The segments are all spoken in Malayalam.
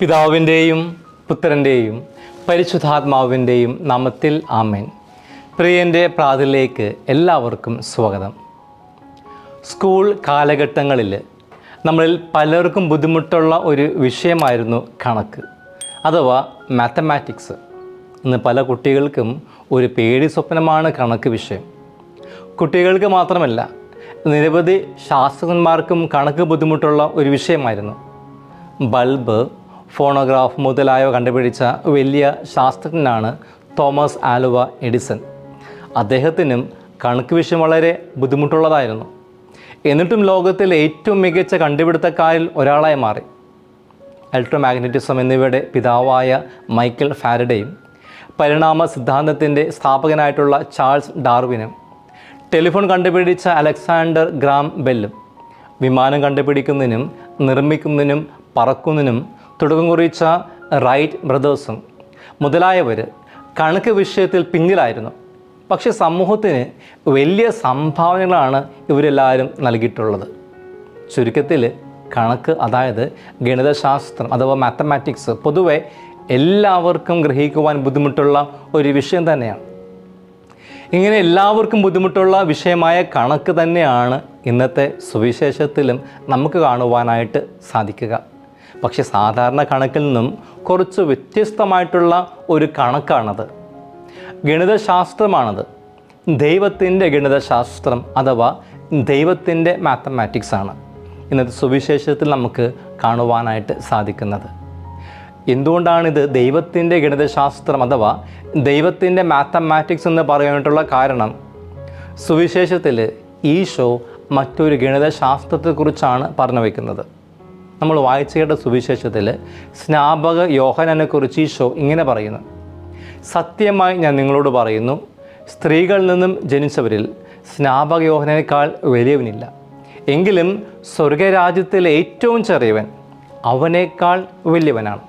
പിതാവിന്റെയും പുത്രന്റെയും പരിശുദ്ധാത്മാവിന്റെയും നാമത്തിൽ ആമേൻ. പ്രിയന്റെ പ്രാതിലേക്ക് എല്ലാവർക്കും സ്വാഗതം. സ്കൂൾ കാലഘട്ടങ്ങളിൽ നമ്മളിൽ പലർക്കും ബുദ്ധിമുട്ടുള്ള ഒരു വിഷയമായിരുന്നു കണക്ക് അഥവാ മാത്തമാറ്റിക്സ്. ഇന്ന് പല കുട്ടികൾക്കും ഒരു പേടി സ്വപ്നമാണ് കണക്ക് വിഷയം. കുട്ടികൾക്ക് മാത്രമല്ല നിരവധി ശാസ്ത്രജ്ഞന്മാർക്കും കണക്ക് ബുദ്ധിമുട്ടുള്ള ഒരു വിഷയമായിരുന്നു. ബൾബ് ഫോണോഗ്രാഫ് മുതലായവ കണ്ടുപിടിച്ച വലിയ ശാസ്ത്രജ്ഞനാണ് തോമസ് ആലുവ എഡിസൺ. അദ്ദേഹത്തിനും കണക്ക് വിഷയം വളരെ ബുദ്ധിമുട്ടുള്ളതായിരുന്നു. എന്നിട്ടും ലോകത്തിലെ ഏറ്റവും മികച്ച കണ്ടുപിടുത്തക്കാരിൽ ഒരാളായി മാറി. അൾട്രോമാഗ്നറ്റിസം എന്നിവയുടെ പിതാവായ മൈക്കൽ ഫാരഡയും പരിണാമ സിദ്ധാന്തത്തിന്റെ സ്ഥാപകനായിട്ടുള്ള ചാൾസ് ഡാർവിനും ടെലിഫോൺ കണ്ടുപിടിച്ച അലക്സാണ്ടർ ഗ്രാം ബെല്ലും വിമാനം കണ്ടുപിടിക്കുന്നതിനും നിർമ്മിക്കുന്നതിനും പറക്കുന്നതിനും തുടക്കം കുറിച്ച റൈറ്റ് ബ്രദേഴ്സും മുതലായവർ കണക്ക് വിഷയത്തിൽ പിന്നിലായിരുന്നു. പക്ഷേ സമൂഹത്തിന് വലിയ സംഭാവനകളാണ് ഇവരെല്ലാവരും നൽകിയിട്ടുള്ളത്. ചുരുക്കത്തിൽ കണക്ക് അതായത് ഗണിതശാസ്ത്രം അഥവാ മാത്തമാറ്റിക്സ് പൊതുവെ എല്ലാവർക്കും ഗ്രഹിക്കുവാൻ ബുദ്ധിമുട്ടുള്ള ഒരു വിഷയം തന്നെയാണ്. ഇങ്ങനെ എല്ലാവർക്കും ബുദ്ധിമുട്ടുള്ള വിഷയമായ കണക്ക് തന്നെയാണ് ഇന്നത്തെ സുവിശേഷത്തിലും നമുക്ക് കാണുവാനായിട്ട് സാധിക്കുക. പക്ഷെ സാധാരണ കണക്കിൽ നിന്നും കുറച്ച് വ്യത്യസ്തമായിട്ടുള്ള ഒരു കണക്കാണത്. ഗണിതശാസ്ത്രമാണത്. ദൈവത്തിന്റെ ഗണിതശാസ്ത്രം അഥവാ ദൈവത്തിന്റെ മാത്തമാറ്റിക്സ് ആണ്. ഇന്നത്തെ സുവിശേഷത്തിൽ നമുക്ക് കാണുവാനായിട്ട് സാധിക്കുന്നത്. എന്തുകൊണ്ടാണിത് ദൈവത്തിന്റെ ഗണിതശാസ്ത്രം അഥവാ ദൈവത്തിന്റെ മാത്തമാറ്റിക്സ് എന്ന് പറയാനായിട്ടുള്ള കാരണം? സുവിശേഷത്തിൽ ഈശോ മറ്റൊരു ഗണിതശാസ്ത്രത്തെക്കുറിച്ചാണ് പറഞ്ഞു വയ്ക്കുന്നത്. നമ്മൾ വായിച്ചയുടെ സുവിശേഷത്തിൽ സ്നാപക യോഹനനെക്കുറിച്ച് ഈശോ ഇങ്ങനെ പറയുന്നു. സത്യമായി ഞാൻ നിങ്ങളോട് പറയുന്നു സ്ത്രീകളിൽ നിന്നും ജനിച്ചവരിൽ സ്നാപക യോഹനേക്കാൾ വലിയവനില്ല. എങ്കിലും സ്വർഗരാജ്യത്തിലെ ഏറ്റവും ചെറിയവൻ അവനേക്കാൾ വലിയവനാണ്.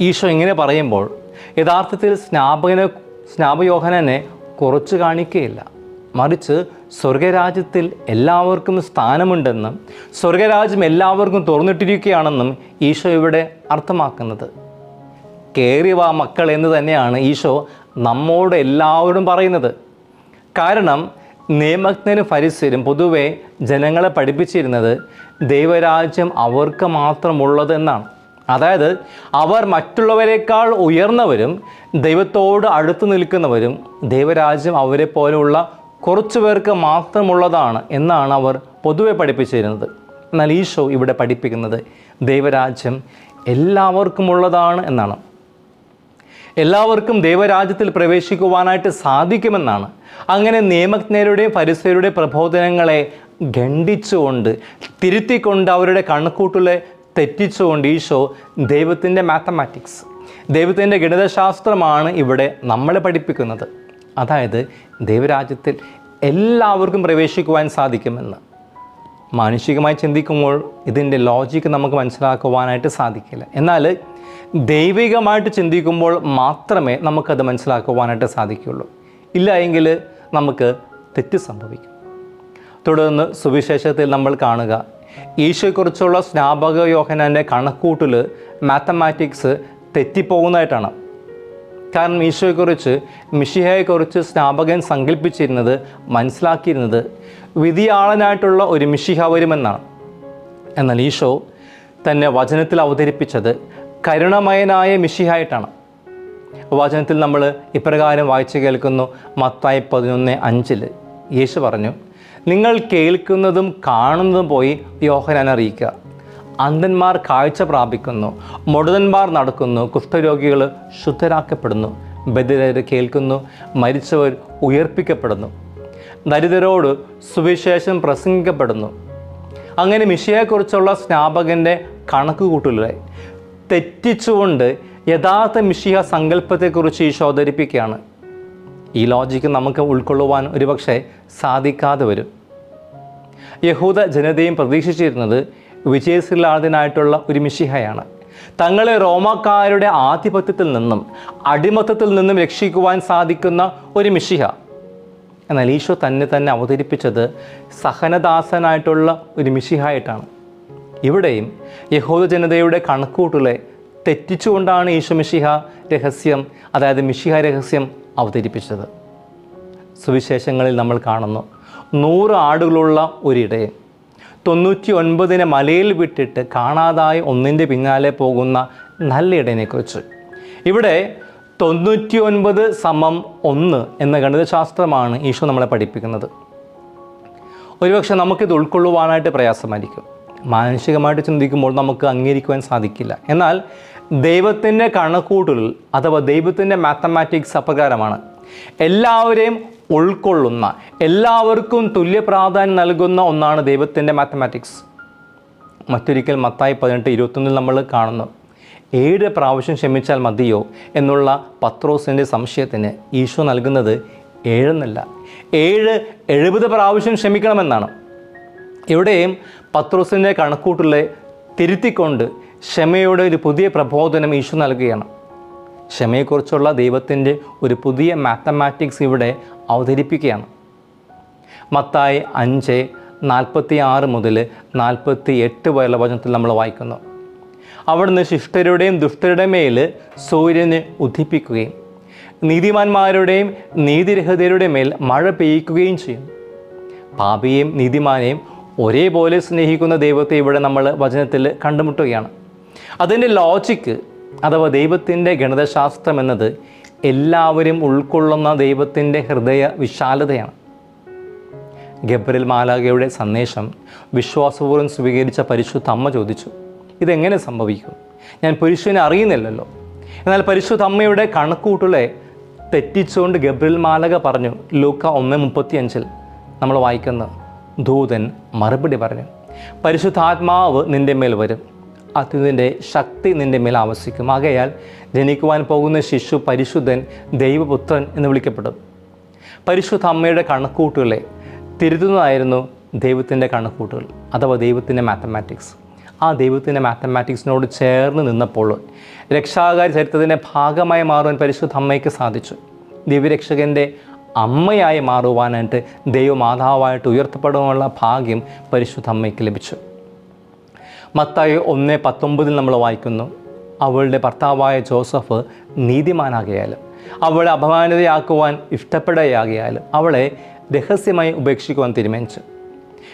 ഈശോ ഇങ്ങനെ പറയുമ്പോൾ യഥാർത്ഥത്തിൽ സ്നാപകനെ സ്നാപയോഹനനെ കുറച്ച് കാണിക്കുകയില്ല. മറിച്ച് സ്വർഗരാജ്യത്തിൽ എല്ലാവർക്കും സ്ഥാനമുണ്ടെന്നും സ്വർഗരാജ്യം എല്ലാവർക്കും തുറന്നിട്ടിരിക്കുകയാണെന്നും ഈശോ ഇവിടെ അർത്ഥമാക്കുന്നത്. കയറി വാ മക്കൾ എന്ന് തന്നെയാണ് ഈശോ നമ്മോട് എല്ലാവരോടും പറയുന്നത്. കാരണം നിയമജ്ഞനും ഫരിസ്യരും പൊതുവെ ജനങ്ങളെ പഠിപ്പിച്ചിരുന്നത് ദൈവരാജ്യം അവർക്ക് മാത്രമുള്ളത് എന്നാണ്. അതായത് അവർ മറ്റുള്ളവരെക്കാൾ ഉയർന്നവരും ദൈവത്തോട് അടുത്ത് നിൽക്കുന്നവരും ദൈവരാജ്യം അവരെ പോലെയുള്ള കുറച്ചു പേർക്ക് മാത്രമുള്ളതാണ് എന്നാണ് അവർ പൊതുവെ പഠിപ്പിച്ചിരുന്നത്. എന്നാൽ ഈശോ ഇവിടെ പഠിപ്പിക്കുന്നത് ദൈവരാജ്യം എല്ലാവർക്കുമുള്ളതാണ് എന്നാണ്. എല്ലാവർക്കും ദൈവരാജ്യത്തിൽ പ്രവേശിക്കുവാനായിട്ട് സാധിക്കുമെന്നാണ്. അങ്ങനെ നിയമജ്ഞരുടെയും പരിസരയുടെയും പ്രബോധനങ്ങളെ ഖണ്ഡിച്ചുകൊണ്ട് തിരുത്തിക്കൊണ്ട് അവരുടെ കണക്കൂട്ടിലെ തെറ്റിച്ചുകൊണ്ട് ഈശോ ദൈവത്തിന്റെ മാത്തമാറ്റിക്സ് ദൈവത്തിന്റെ ഗണിതശാസ്ത്രമാണ് ഇവിടെ നമ്മളെ പഠിപ്പിക്കുന്നത്. അതായത് ദൈവരാജ്യത്തിൽ എല്ലാവർക്കും പ്രവേശിക്കുവാൻ സാധിക്കുമെന്ന്. മാനുഷികമായി ചിന്തിക്കുമ്പോൾ ഇതിന്റെ ലോജിക്ക് നമുക്ക് മനസ്സിലാക്കുവാനായിട്ട് സാധിക്കില്ല. എന്നാൽ ദൈവികമായിട്ട് ചിന്തിക്കുമ്പോൾ മാത്രമേ നമുക്കത് മനസ്സിലാക്കുവാനായിട്ട് സാധിക്കുകയുള്ളൂ. ഇല്ല എങ്കിൽ നമുക്ക് തെറ്റ് സംഭവിക്കും. തുടർന്ന് സുവിശേഷത്തിൽ നമ്മൾ കാണുക. ഈശോയെക്കുറിച്ചുള്ള സ്നാപക യോഹനാന്റെ കണക്കൂട്ടിൽ മാത്തമാറ്റിക്സ് തെറ്റിപ്പോകുന്നതായിട്ടാണ്. കാരണം ഈശോയെക്കുറിച്ച് മിഷിഹയെക്കുറിച്ച് സ്നാപകൻ സങ്കല്പിച്ചിരുന്നത് മനസ്സിലാക്കിയിരുന്നത് വിധിയാളനായിട്ടുള്ള ഒരു മിഷിഹ വരുമെന്നാണ്. എന്നാൽ ഈശോ തന്നെ വചനത്തിൽ അവതരിപ്പിച്ചത് കരുണമയനായ മിഷിഹായിട്ടാണ് വചനത്തിൽ നമ്മൾ ഇപ്രകാരം വായിച്ചു കേൾക്കുന്നു മത്തായി പതിനൊന്ന് അഞ്ചിൽ യേശു പറഞ്ഞു നിങ്ങൾ കേൾക്കുന്നതും കാണുന്നതും പോയി യോഹനാൻ അറിയിക്കുക. അന്ധന്മാർ കാഴ്ച പ്രാപിക്കുന്നു മുടതന്മാർ നടക്കുന്നു കുഷ്ഠരോഗികൾ ശുദ്ധരാക്കപ്പെടുന്നു ബദിരർ കേൾക്കുന്നു മരിച്ചവർ ഉയർപ്പിക്കപ്പെടുന്നു. ദരിദ്രരോട് സുവിശേഷം പ്രസംഗിക്കപ്പെടുന്നു. അങ്ങനെ മിഷിയെക്കുറിച്ചുള്ള സ്നാപകന്റെ കണക്ക് കൂട്ടലുകളെ തെറ്റിച്ചുകൊണ്ട് യഥാർത്ഥ മിഷിയ സങ്കല്പത്തെക്കുറിച്ച് ഈശോ ഈ ലോജിക്ക് നമുക്ക് ഉൾക്കൊള്ളുവാൻ ഒരുപക്ഷെ സാധിക്കാതെ വരും. യഹൂദ ജനതയും പ്രതീക്ഷിച്ചിരുന്നത് വിജയശ്രീലാദിനായിട്ടുള്ള ഒരു മിഷിഹയാണ് തങ്ങളെ റോമാക്കാരുടെ ആധിപത്യത്തിൽ നിന്നും അടിമത്തത്തിൽ നിന്നും രക്ഷിക്കുവാൻ സാധിക്കുന്ന ഒരു മിഷിഹ എന്നാൽ ഈശോ തന്നെ തന്നെ അവതരിപ്പിച്ചത് സഹനദാസനായിട്ടുള്ള ഒരു മിഷിഹായിട്ടാണ് ഇവിടെയും യഹോദ ജനതയുടെ കണക്കൂട്ടിലെ തെറ്റിച്ചുകൊണ്ടാണ് ഈശോ മിഷിഹ രഹസ്യം അതായത് മിഷിഹ രഹസ്യം അവതരിപ്പിച്ചത്. സുവിശേഷങ്ങളിൽ നമ്മൾ കാണുന്നു നൂറ് ആടുകളുള്ള ഒരിടയൻ. തൊണ്ണൂറ്റി ഒൻപതിനെ മലയിൽ വിട്ടിട്ട് കാണാതായ ഒന്നിന്റെ പിന്നാലെ പോകുന്ന നല്ല ഇടയനെക്കുറിച്ച് ഇവിടെ തൊണ്ണൂറ്റി ഒൻപത് സമം ഒന്ന് എന്ന ഗണിതശാസ്ത്രമാണ് ഈശോ നമ്മളെ പഠിപ്പിക്കുന്നത്. ഒരുപക്ഷെ നമുക്കിത് ഉൾക്കൊള്ളുവാനായിട്ട് പ്രയാസമായിരിക്കും. മാനസികമായിട്ട് ചിന്തിക്കുമ്പോൾ നമുക്ക് അംഗീകരിക്കുവാൻ സാധിക്കില്ല. എന്നാൽ ദൈവത്തിന്റെ കണക്കൂട്ടൽ അഥവാ ദൈവത്തിന്റെ മാത്തമാറ്റിക്സ് അപ്രകാരമാണ്. എല്ലാവരെയും ഉൾക്കൊള്ളുന്ന എല്ലാവർക്കും തുല്യ പ്രാധാന്യം നൽകുന്ന ഒന്നാണ് ദൈവത്തിന്റെ മാത്തമാറ്റിക്സ് മറ്റൊരിക്കൽ മത്തായി പതിനെട്ട് ഇരുപത്തൊന്നിൽ നമ്മൾ കാണുന്നു ഏഴ് പ്രാവശ്യം ക്ഷമിച്ചാൽ മതിയോ എന്നുള്ള പത്രോസിന്റെ സംശയത്തിന് ഈശോ നൽകുന്നത് ഏഴെന്നല്ല ഏഴ് എഴുപത് പ്രാവശ്യം ക്ഷമിക്കണമെന്നാണ്. ഇവിടെയും പത്രോസിന്റെ കണക്കൂട്ടിലെ തിരുത്തിക്കൊണ്ട് ക്ഷമയുടെ ഒരു പുതിയ പ്രബോധനം ഈശോ നൽകുകയാണ്. ക്ഷമയെക്കുറിച്ചുള്ള ദൈവത്തിന്റെ ഒരു പുതിയ മാത്തമാറ്റിക്സ് ഇവിടെ അവതരിപ്പിക്കുകയാണ്. മത്തായി അഞ്ച് നാൽപ്പത്തി ആറ് മുതൽ നാൽപ്പത്തി എട്ട് വരെയുള്ള വചനത്തിൽ നമ്മൾ വായിക്കുന്നു. അവിടുന്ന് ശിഷ്ടരുടെയും ദുഷ്ടരുടെ മേൽ സൂര്യനെ ഉദ്ധിപ്പിക്കുകയും നീതിമാന്മാരുടെയും നീതിരഹിതരുടെ മേൽ മഴ പെയ്യിക്കുകയും ചെയ്യും. പാപിയെയും നീതിമാനെയും ഒരേപോലെ സ്നേഹിക്കുന്ന ദൈവത്തെ ഇവിടെ നമ്മൾ വചനത്തിൽ കണ്ടുമുട്ടുകയാണ്. അതിന്റെ ലോജിക്ക് അഥവാ ദൈവത്തിന്റെ ഗണിതശാസ്ത്രം എന്നത് എല്ലാവരും ഉൾക്കൊള്ളുന്ന ദൈവത്തിന്റെ ഹൃദയ വിശാലതയാണ്. ഗബ്രൽ മാലാഖയുടെ സന്ദേശം വിശ്വാസപൂർവം സ്വീകരിച്ച പരിശുദ്ധ അമ്മ ചോദിച്ചു ഇതെങ്ങനെ സംഭവിക്കും? ഞാൻ പുരുഷനെ അറിയുന്നില്ലല്ലോ. എന്നാൽ പരിശുദ്ധ അമ്മയുടെ കണക്കൂട്ടുകളെ തെറ്റിച്ചുകൊണ്ട് ഗബ്രൽ മാലക പറഞ്ഞു ലൂക്ക ഒന്ന് മുപ്പത്തിയഞ്ചിൽ നമ്മൾ വായിക്കുന്ന ദൂതൻ മറുപടി പറഞ്ഞു പരിശുദ്ധാത്മാവ് നിന്റെ മേൽ വരും. അതിന്റെ ശക്തി നിന്റെ മേൽ ആവശ്യിക്കും ആകയാൽ ജനിക്കുവാൻ പോകുന്ന ശിശു പരിശുദ്ധൻ ദൈവപുത്രൻ എന്ന് വിളിക്കപ്പെടും. പരിശുദ്ധ അമ്മയുടെ കണക്കൂട്ടുകളെ തിരുത്തുന്നതായിരുന്നു ദൈവത്തിന്റെ കണക്കൂട്ടുകൾ അഥവാ ദൈവത്തിന്റെ മാത്തമാറ്റിക്സ് ആ ദൈവത്തിന്റെ മാത്തമാറ്റിക്സിനോട് ചേർന്ന് നിന്നപ്പോൾ രക്ഷാകാരി ചരിത്രത്തിന്റെ ഭാഗമായി മാറുവാൻ പരിശുദ്ധ അമ്മയ്ക്ക് സാധിച്ചു. ദിവ്യരക്ഷകന്റെ അമ്മയായി മാറുവാനായിട്ട് ദൈവമാതാവായിട്ട് ഉയർത്തപ്പെടുവാനുള്ള ഭാഗ്യം പരിശുദ്ധ അമ്മയ്ക്ക് ലഭിച്ചു. മത്തായി ഒന്ന് പത്തൊമ്പതിൽ നമ്മൾ വായിക്കുന്നു അവളുടെ ഭർത്താവായ ജോസഫ് നീതിമാനാകിയാലും അവളെ അപമാനിതയാക്കുവാൻ ഇഷ്ടപ്പെടുകയാകിയാലും അവളെ രഹസ്യമായി ഉപേക്ഷിക്കുവാൻ തീരുമാനിച്ചു.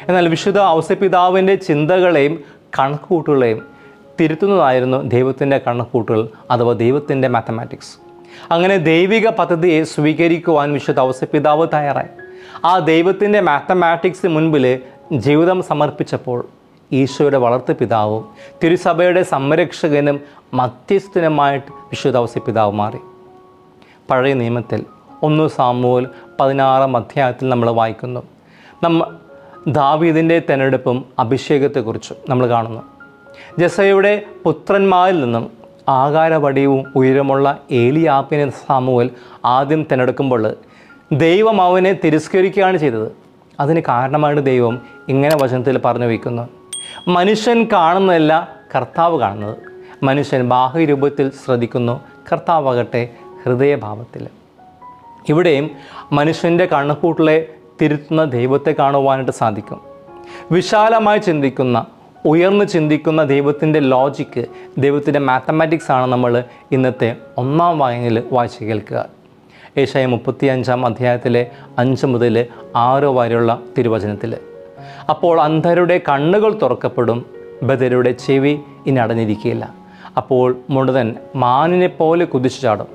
എന്നാൽ വിശുദ്ധ ഔസപിതാവിന്റെ ചിന്തകളെയും കണക്കുകൂട്ടുകളെയും തിരുത്തുന്നതായിരുന്നു ദൈവത്തിന്റെ കണക്കുകൂട്ടുകൾ അഥവാ ദൈവത്തിന്റെ മാത്തമാറ്റിക്സ് അങ്ങനെ ദൈവിക പദ്ധതിയെ സ്വീകരിക്കുവാൻ വിശുദ്ധ ഔസപിതാവ് തയ്യാറായി. ആ ദൈവത്തിന്റെ മാത്തമാറ്റിക്സ് മുൻപിൽ ജീവിതം സമർപ്പിച്ചപ്പോൾ ഈശോയുടെ വളർത്തു പിതാവും തിരുസഭയുടെ സംരക്ഷകനും മധ്യസ്ഥനുമായിട്ട് വിശുദ്ധ പിതാവ് മാറി. പഴയ നിയമത്തിൽ ഒന്ന് സാമൂൽ പതിനാറാം അധ്യായത്തിൽ നമ്മൾ വായിക്കുന്നു. നമ്മ ദാവീദിന്റെ തിരഞ്ഞെടുപ്പും അഭിഷേകത്തെക്കുറിച്ചും നമ്മൾ കാണുന്നു. ജസയുടെ പുത്രന്മാരിൽ നിന്നും ആകാരവടിയും ഉയരമുള്ള ഏലിയാപ്പിനെ സാമുവൽ ആദ്യം തിരഞ്ഞെടുക്കുമ്പോൾ ദൈവം അവനെ തിരസ്കരിക്കുകയാണ് ചെയ്തത്. അതിന് കാരണമാണ് ദൈവം ഇങ്ങനെ വചനത്തിൽ പറഞ്ഞു വയ്ക്കുന്നു. മനുഷ്യൻ കാണുന്നതല്ല കർത്താവ് കാണുന്നത്. മനുഷ്യൻ ബാഹ്യരൂപത്തിൽ ശ്രദ്ധിക്കുന്നു കർത്താവാകട്ടെ ഹൃദയഭാവത്തിൽ. ഇവിടെയും മനുഷ്യന്റെ കണ്ണുകൂട്ടിലെ തിരുത്തുന്ന ദൈവത്തെ കാണുവാനായിട്ട് സാധിക്കും. വിശാലമായി ചിന്തിക്കുന്ന ഉയർന്നു ചിന്തിക്കുന്ന ദൈവത്തിന്റെ ലോജിക്ക് ദൈവത്തിന്റെ മാത്തമാറ്റിക്സ് ആണ് നമ്മൾ ഇന്നത്തെ ഒന്നാം വായനയിൽ വായിച്ച് കേൾക്കുക. ഏഷ്യ മുപ്പത്തി അഞ്ചാം അധ്യായത്തിലെ അഞ്ച് മുതൽ ആറ് വരെയുള്ള തിരുവചനത്തിൽ. അപ്പോൾ അന്ധരുടെ കണ്ണുകൾ തുറക്കപ്പെടും ബദരുടെ ചെവി ഇനി അടഞ്ഞിരിക്കുകയില്ല. അപ്പോൾ മുഴുവൻ മാനിനെ പോലെ കുതിച്ചു ചാടും.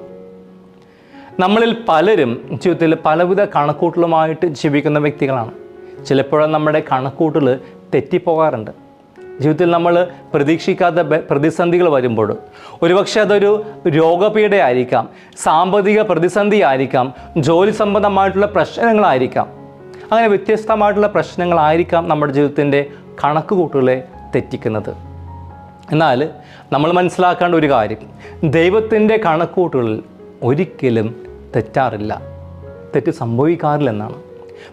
നമ്മളിൽ പലരും ജീവിതത്തിൽ പലവിധ കണക്കൂട്ടലുമായിട്ട് ജീവിക്കുന്ന വ്യക്തികളാണ്. ചിലപ്പോഴും നമ്മുടെ കണക്കൂട്ടൽ തെറ്റിപ്പോകാറുണ്ട്. ജീവിതത്തിൽ നമ്മൾ പ്രതീക്ഷിക്കാത്ത പ്രതിസന്ധികൾ വരുമ്പോൾ ഒരുപക്ഷെ അതൊരു രോഗപീഠയായിരിക്കാം സാമ്പത്തിക പ്രതിസന്ധി ആയിരിക്കാം ജോലി സംബന്ധമായിട്ടുള്ള പ്രശ്നങ്ങളായിരിക്കാം. അങ്ങനെ വ്യത്യസ്തമായിട്ടുള്ള പ്രശ്നങ്ങളായിരിക്കാം നമ്മുടെ ജീവിതത്തിന്റെ കണക്കുകൂട്ടുകളെ തെറ്റിക്കുന്നത്. എന്നാൽ നമ്മൾ മനസ്സിലാക്കേണ്ട ഒരു കാര്യം ദൈവത്തിന്റെ കണക്കുകൂട്ടുകളിൽ ഒരിക്കലും തെറ്റാറില്ല. തെറ്റ് സംഭവിക്കാറില്ലെന്നാണ്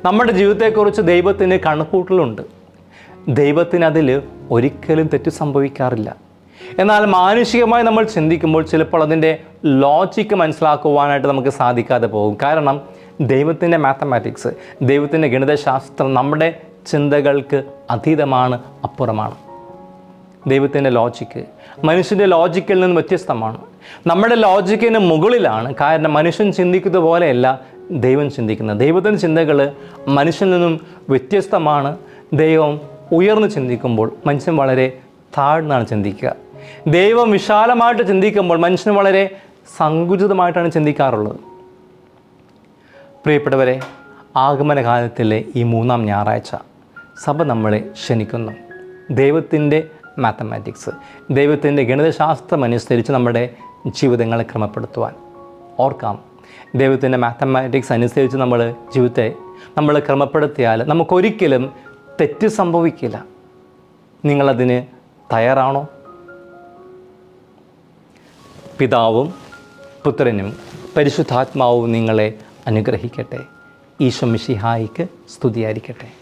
നമ്മുടെ ജീവിതത്തെക്കുറിച്ച് ദൈവത്തിന് കണക്കൂട്ടലുണ്ട് ദൈവത്തിന് അതിൽ ഒരിക്കലും തെറ്റ് സംഭവിക്കാറില്ല. എന്നാൽ മാനുഷികമായി നമ്മൾ ചിന്തിക്കുമ്പോൾ ചിലപ്പോൾ അതിന്റെ ലോജിക്ക് മനസ്സിലാക്കുവാനായിട്ട് നമുക്ക് സാധിക്കാതെ പോകും. കാരണം ദൈവത്തിന്റെ മാത്തമാറ്റിക്സ് ദൈവത്തിന്റെ ഗണിതശാസ്ത്രം നമ്മുടെ ചിന്തകൾക്ക് അതീതമാണ് അപ്പുറമാണ്. ദൈവത്തിന്റെ ലോജിക്ക് മനുഷ്യന്റെ ലോജിക്കിൽ നിന്ന് വ്യത്യസ്തമാണ്. നമ്മുടെ ലോജിക്കിന് മുകളിലാണ് കാരണം മനുഷ്യൻ ചിന്തിക്കുന്ന പോലെയല്ല ദൈവം ചിന്തിക്കുന്നത്. ദൈവത്തിന്റെ ചിന്തകൾ മനുഷ്യനിൽ നിന്നും വ്യത്യസ്തമാണ്. ദൈവം ഉയർന്ന് ചിന്തിക്കുമ്പോൾ മനുഷ്യൻ വളരെ താഴ്ന്നാണ് ചിന്തിക്കുക. ദൈവം വിശാലമായിട്ട് ചിന്തിക്കുമ്പോൾ മനുഷ്യൻ വളരെ സങ്കുചിതമായിട്ടാണ് ചിന്തിക്കാറുള്ളത്. പ്രിയപ്പെട്ടവരെ ആഗമനകാലത്തിലെ ഈ മൂന്നാം ഞായറാഴ്ച സഭ നമ്മളെ ക്ഷണിക്കുന്നു. ദൈവത്തിന്റെ മാത്തമാറ്റിക്സ് ദൈവത്തിന്റെ ഗണിതശാസ്ത്രം അനുസരിച്ച് നമ്മുടെ ജീവിതങ്ങളെ ക്രമപ്പെടുത്തുവാൻ ഓർക്കാം. ദൈവത്തിന്റെ മാത്തമാറ്റിക്സ് അനുസരിച്ച് നമ്മൾ ജീവിതത്തെ നമ്മൾ ക്രമപ്പെടുത്തിയാൽ നമുക്കൊരിക്കലും തെറ്റ് സംഭവിക്കില്ല. നിങ്ങളതിന് തയ്യാറാണോ? പിതാവും പുത്രനും പരിശുദ്ധാത്മാവും നിങ്ങളെ അനുഗ്രഹിക്കട്ടെ. ഈശോ മിഷിഹായിക്ക് സ്തുതിയായിരിക്കട്ടെ.